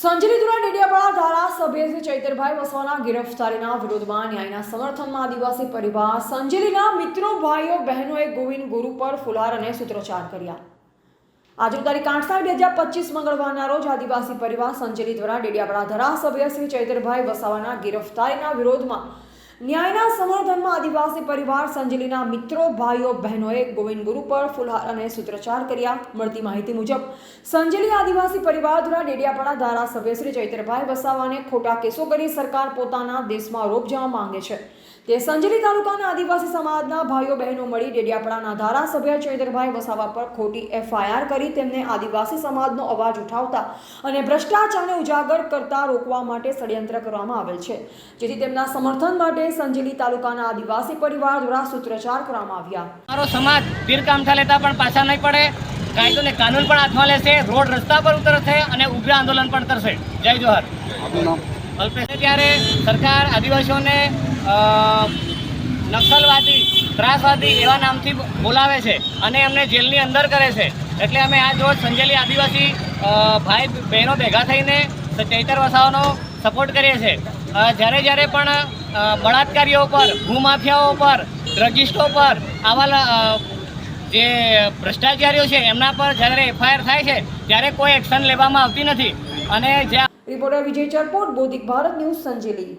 સંજલી દ્વારા ડેડિયાપાડા ધારાસભ્ય ચૈતરભાઈ વસવાના ગિરફતારીના વિરોધમાં ન્યાયના સમર્થનમાં આદિવાસી પરિવાર સંજલીના મિત્રો, ભાઈઓ, બહેનોએ ગોવિંદ ગુરુ પર ફુલાર અને સૂત્રોચ્ચાર કર્યા. આજે તારીખ આઠ સાત બે હજાર પચીસ મંગળવારના રોજ આદિવાસી પરિવાર સંજલી દ્વારા ડેડિયાપાડા ધારાસભ્ય શ્રી ચૈતરભાઈ વસાવાના ગિરફતારીના વિરોધમાં ન્યાયના સમર્થનમાં આદિવાસી પરિવાર સંજલીના મિત્રો, ભાઈઓ, બહેનોએ ગોવિંદ ગુરુ પર ફુલહાર અને સૂત્રોચ્ચાર કર્યા. મળતી માહિતી મુજબ, સંજલી આદિવાસી પરિવાર દ્વારા ડેડિયાપાડા ધારાસભ્ય શ્રી ચૈતરભાઈ વસાવાને ખોટા કેસો કરી સરકાર પોતાના દેશમાં રોપ જવા માંગે છે. તે સંજલી તાલુકાના આદિવાસી સમાજના ભાઈઓ, બહેનો મળી ડેડિયાપાડાના ધારાસભ્ય ચૈતરભાઈ વસાવા પર ખોટી એફઆઈઆર કરી તેમને આદિવાસી સમાજનો અવાજ ઉઠાવતા અને ભ્રષ્ટાચારને ઉજાગર કરતા રોકવા માટે ષડયંત્ર કરવામાં આવેલ છે. જેથી તેમના સમર્થન માટે સંજલી તાલુકાના આદિવાસી પરિવાર દ્વારા સૂત્રોચ્ચાર કરવામાં આવ્યા. મારો સમાજ તીર કામઠા લેતા પણ પાછા નહીં પડે. કાયદો ને કાનૂન પણ હાથમાં લેશે રોડ રસ્તા પર ઉતરશે અને ઉગ્ર આંદોલન પણ કરશે. જય જોહર. અલ્પેશ ત્યારે સરકાર આદિવાસીઓને નક્સલવાદી ત્રાસવાદી એવા નામથી બોલાવે છે અને એમને જેલની અંદર કરે છે. એટલે અમે આજ રોજ સંજેલી આદિવાસી ભાઈ બહેનો ભેગા થઈને ચૈતર વસાવાનો સપોર્ટ કરીએ છીએ. જ્યારે જ્યારે પણ બળાત્કારીઓ પર, ભૂમાફિયાઓ પર ડ્રગિસ્ટો પર આવા જે ભ્રષ્ટાચારીઓ છે, એમના પર જ્યારે એફઆઈઆર થાય છે, ત્યારે કોઈ એક્શન લેવામાં આવતી નથી. અને જ્યાં રિપોર્ટર વિજય ચરપોટ બોધિક ભારત ન્યૂઝ સંજેલી.